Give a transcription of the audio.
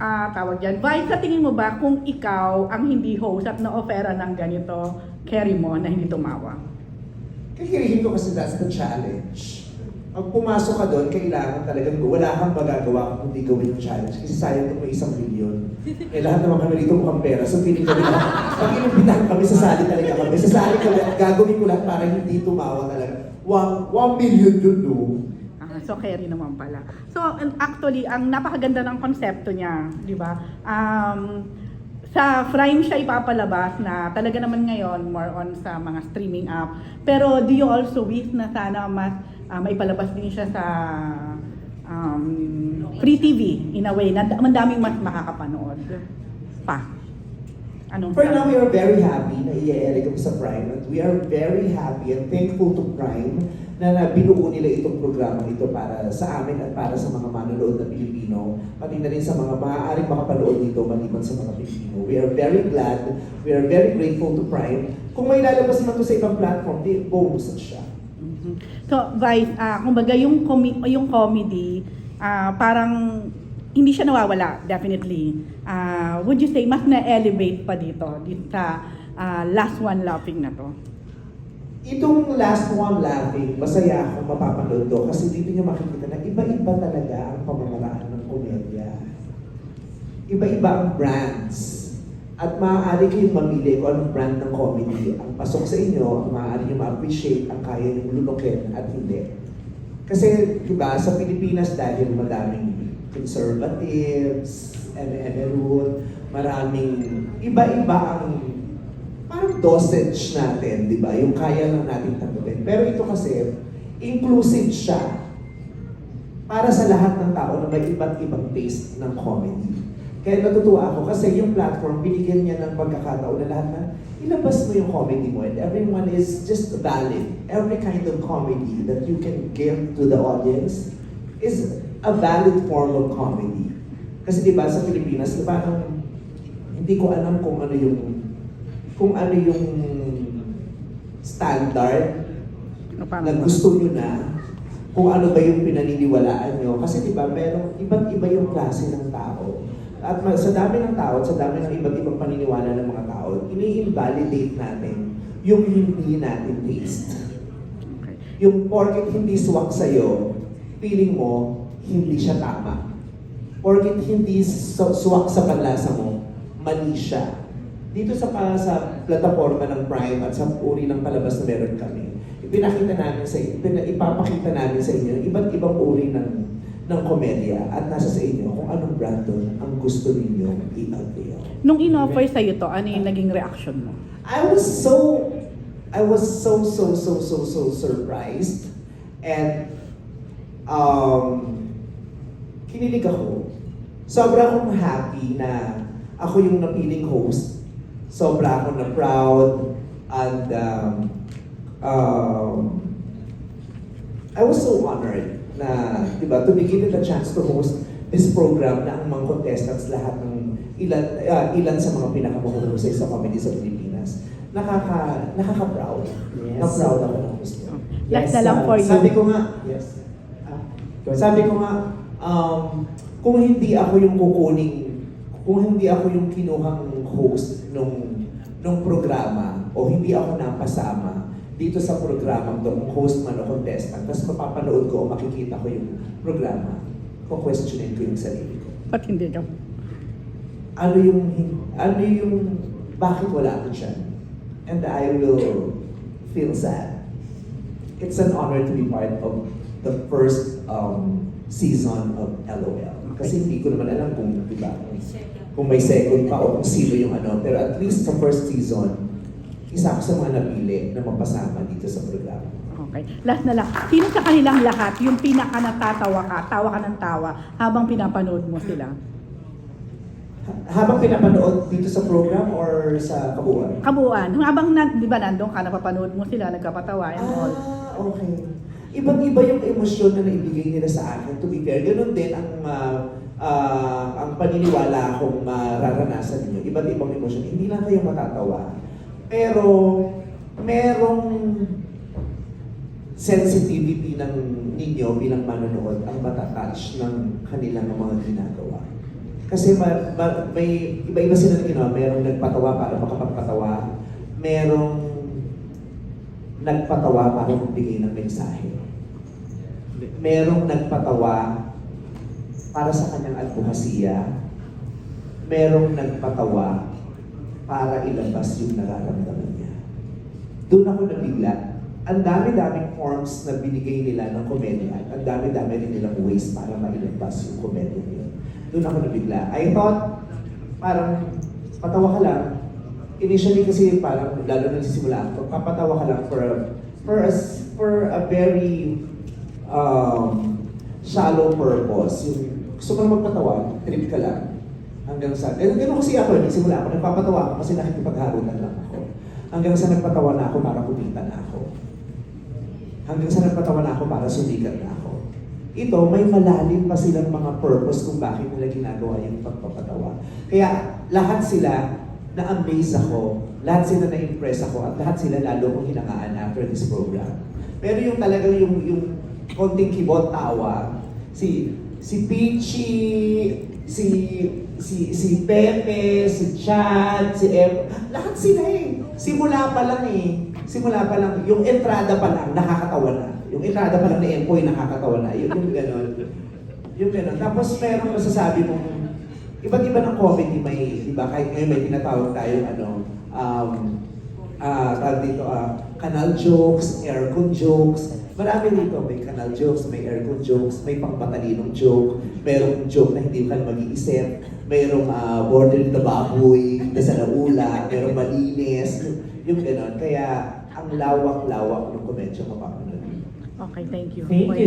ah tawag dyan. Vice, sa tingin mo ba kung ikaw ang hindi host at na-offera ng ganito, carry mo na hindi tumawa? Kikirihin ko kasi that's the challenge. Pag pumasok ka doon, kailangan talagang wala kang magagawa kung hindi gawin yung challenge. Kasi sayang kung may isang milyon. Eh lahat naman kami dito mukhang pera. So feeling ko nila, pag inimbitahan kami, sasali talaga kami. Sasali ko lahat, gagawin ko lahat para hindi tumawa talaga. One, one million yun, no? So carry naman pala. So actually, ang napakaganda ng konsepto niya, di ba? Um, sa Prime siya ipapalabas na talaga naman ngayon more on sa mga streaming app. Pero do you also wish na sana mas ah, maipalabas din siya sa um, free TV in a way na da- mandaming mas makakapanood pa. Anong For now, we are very happy na i-air kami sa Prime. At we are very happy and thankful to Prime na, na binuo nila itong programa ito para sa amin at para sa mga manonood na Pilipino, pati na rin sa mga maaaring makapanood dito maliban sa mga Pilipino. We are very glad, we are very grateful to Prime. Kung may lalabas naman ito sa ibang platform, di bonus siya. Mhm. So, Vice, ah kumbaga yung, comi- yung comedy, ah parang hindi siya nawawala, definitely. Ah would you say, mas na-elevate pa dito, dito sa ah, last one laughing na to? Itong last one laughing, masaya ako mapapanood to kasi dito nyo makikita na iba-iba talaga ang pamamaraan ng komedya. Iba-iba ang brands. At maaari kayong mamili kung anong brand ng comedy ang pasok sa inyo, ang maaari nyo ma-appreciate, ang kaya nyo lulukin at hindi. Kasi, di ba, sa Pilipinas dahil madaming conservatives, root, maraming iba-iba ang parang dosage natin, di ba? Yung kaya lang natin tanggapin. Pero ito kasi, inclusive siya para sa lahat ng tao na may iba't ibang taste ng comedy. Kaya natutuwa ako kasi yung platform, binigyan niya ng pagkakataon na lahat na ilabas mo yung comedy mo and everyone is just valid. Every kind of comedy that you can give to the audience is a valid form of comedy. Kasi di ba sa Pilipinas, parang hindi ko alam kung ano yung kung ano yung standard No, na gusto nyo na, kung ano ba yung pinaniniwalaan nyo. Kasi di ba, merong iba't iba yung klase ng tao. At sa dami ng tao, sa dami ng iba't ibang paniniwala ng mga tao, ini-invalidate natin yung hindi natin taste. Yung porket hindi swak sa'yo, feeling mo, hindi siya tama. Porket hindi su- swak sa panlasa mo, mali siya. Dito sa, pa, sa plataforma ng Prime at sa uri ng palabas na meron kami, ipinakita namin sa ipina, ipapakita namin sa inyo iba't ibang uri ng ng komedya at nasa sa inyo kung anong brand doon ang gusto ninyo i-avail. Nung in-offer sa'yo to, ano yung naging reaction mo? I was so, I was so, so, so, so, so surprised. And, um, kinilig ako. Sobra akong happy na ako yung napiling host. Sobra ako na proud. And, um, um, I was so honored na, di ba, to be given the chance to host this program na ang mga contestants lahat ng ilan ah, ilan sa mga pinakamahusay sa comedy sa Pilipinas. Nakaka nakaka-proud. Yes. Na-proud ako ng host na lang uh, for you. Sabi ko nga, yes. Sabi ko nga, um, kung hindi ako yung kukuning, kung hindi ako yung kinuhang host nung nung programa o hindi ako napasama dito sa programa kung host man o contestant, tapos mapapanood ko o makikita ko yung programa, kukwestiyonin ko yung sarili ko. Ba't hindi ka? Ano yung, ano yung, bakit wala ako dyan? And I will feel sad. It's an honor to be part of the first um, season of LOL. Kasi hindi ko naman alam kung, di ba, kung, may second pa o kung sino yung ano. Pero at least sa first season, isa ako sa mga napili na mapasama dito sa programa. Okay. Last na lang. Sino sa kanilang lahat yung pinaka natatawa ka, tawa ka ng tawa habang pinapanood mo sila? Ha- Habang pinapanood dito sa program or sa kabuuan? Kabuuan. Habang na, di ba nandun ka, napapanood mo sila, nagkapatawa and all. Ah, okay. Ibang-iba yung emosyon na naibigay nila sa akin. To be fair, ganun din ang ah, ah, ang paniniwala kong mararanasan ninyo. Iba't ibang emosyon. Hindi lang kayo matatawa. Pero, merong sensitivity ng ninyo bilang manonood ang matatouch ng kanilang mga ginagawa. Kasi ma, ma- may iba-iba sila na ginawa. Merong nagpatawa para makapagpatawa. Merong nagpatawa para magbigay ng mensahe. Merong nagpatawa para sa kanyang advokasya. Merong nagpatawa para ilabas yung nararamdaman niya. Doon ako nabigla. Ang dami-daming forms na binigay nila ng komedya ang dami-dami rin nilang ways para mailabas yung komedya niyo. Doon ako nabigla. I thought, parang patawa ka lang. Initially kasi parang lalo na nagsisimula ako, papatawa ka lang for a, for a, for a very um, shallow purpose. Yung gusto mo magpatawa, trip ka lang. Hanggang sa, ganun, ganun kasi ako, nagsimula ako, nagpapatawa ako kasi nakikipagharutan lang ako. Hanggang sa nagpatawa na ako para kumita na ako. Hanggang sa nagpatawa na ako para sumikat na ako. Ito, may malalim pa silang mga purpose kung bakit nila ginagawa yung pagpapatawa. Kaya lahat sila na-amaze ako, lahat sila na-impress ako, at lahat sila lalo kong hinangaan after this program. Pero yung talagang yung, yung konting kibot tawa, si si Peachy, si si si Pepe, si Chad, si Em, lahat sila eh. Simula pa lang eh. Simula pa lang, yung entrada pa lang, nakakatawa na. Yung entrada pa lang ni Empoy, nakakatawa na. Yung, yung gano'n. Yung gano'n. Tapos meron masasabi mong, iba't iba ng comedy may, ba, kahit ngayon may tinatawag tayo, ano, um, ah, tawag dito, ah, canal jokes, aircon jokes. Marami dito, may canal jokes, may aircon jokes, may pangmatalinong joke, merong joke na hindi ka na mag-iisip, merong uh, border the baboy, na sa laula, merong malinis, yung gano'n. Kaya, ang lawak-lawak ng komedya mapapanood. Okay, thank you. Thank you.